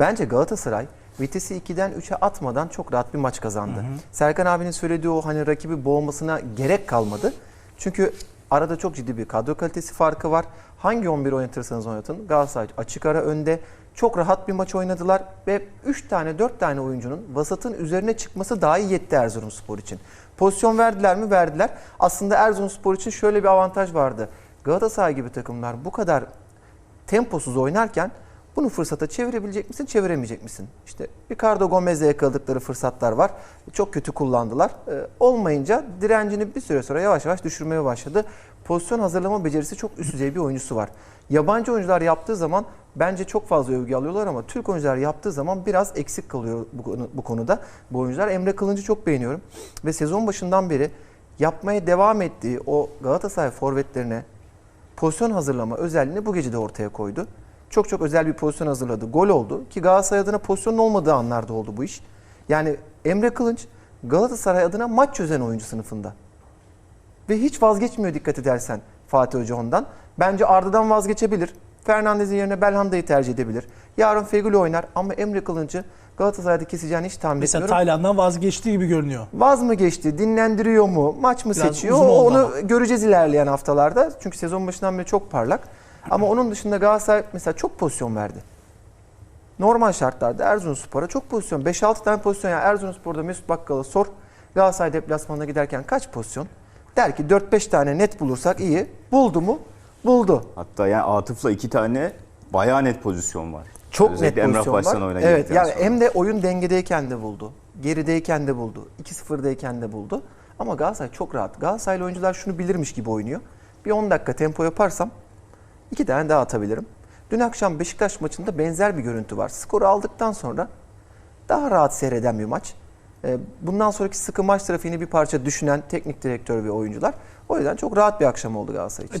Bence Galatasaray vitesi 2'den 3'e atmadan çok rahat bir maç kazandı. Serkan abinin söylediği o hani rakibi boğmasına gerek kalmadı. Çünkü arada çok ciddi bir kadro kalitesi farkı var. Hangi 11 oynatırsanız oynatın Galatasaray açık ara önde. Çok rahat bir maç oynadılar ve 3 tane 4 tane oyuncunun vasatın üzerine çıkması dahi yetti Erzurumspor için. Pozisyon verdiler mi? Verdiler. Aslında Erzurumspor için şöyle bir avantaj vardı. Galatasaray gibi takımlar bu kadar temposuz oynarken bunu fırsata çevirebilecek misin, çeviremeyecek misin? İşte Ricardo Gomez'le yakaladıkları fırsatlar var. Çok kötü kullandılar. Ee, olmayınca direncini bir süre sonra yavaş yavaş düşürmeye başladı. Pozisyon hazırlama becerisi çok üst düzey bir oyuncusu var. Yabancı oyuncular yaptığı zaman bence çok fazla övgü alıyorlar ama Türk oyuncular yaptığı zaman biraz eksik kalıyor bu, bu konuda. Bu oyuncular Emre Kılıncı çok beğeniyorum. Ve sezon başından beri yapmaya devam ettiği o Galatasaray forvetlerine pozisyon hazırlama özelliğini bu gece de ortaya koydu. Çok çok özel bir pozisyon hazırladı. Gol oldu ki Galatasaray adına pozisyonun olmadığı anlarda oldu bu iş. Yani Emre Kılınç Galatasaray adına maç çözen oyuncu sınıfında. Ve hiç vazgeçmiyor dikkat edersen Fatih Hoca ondan. Bence Arda'dan vazgeçebilir. Fernandez'in yerine Belhanda'yı tercih edebilir. Yarın Feguli oynar ama Emre Kılınç'ı Galatasaray'da keseceğini hiç tahmin Mesela etmiyorum. Tayland'dan vazgeçtiği gibi görünüyor. Vaz mı geçti, dinlendiriyor mu, maç mı Biraz seçiyor? Onu göreceğiz ilerleyen haftalarda. Çünkü sezon başından beri çok parlak. Ama onun dışında Galatasaray mesela çok pozisyon verdi. Normal şartlarda Erzurumspor'a çok pozisyon. 5-6 tane pozisyon. Yani Erzurumspor'da Mesut Bakkal'a sor. Galatasaray deplasmanına giderken kaç pozisyon? Der ki 4-5 tane net bulursak iyi. Buldu mu? Buldu. Hatta yani Atıf'la iki tane bayağı net pozisyon var. Çok Özellikle net Emrah pozisyon Başsan var. oyuna Evet yani sonra. hem de oyun dengedeyken de buldu. Gerideyken de buldu. 2-0'dayken de buldu. Ama Galatasaray çok rahat. Galatasaraylı oyuncular şunu bilirmiş gibi oynuyor. Bir 10 dakika tempo yaparsam iki tane daha atabilirim. Dün akşam Beşiktaş maçında benzer bir görüntü var. Skoru aldıktan sonra daha rahat seyreden bir maç. Ee, Bundan sonraki sıkı maç trafiğini bir parça düşünen teknik direktör ve oyuncular. O yüzden çok rahat bir akşam oldu Galatasaray için.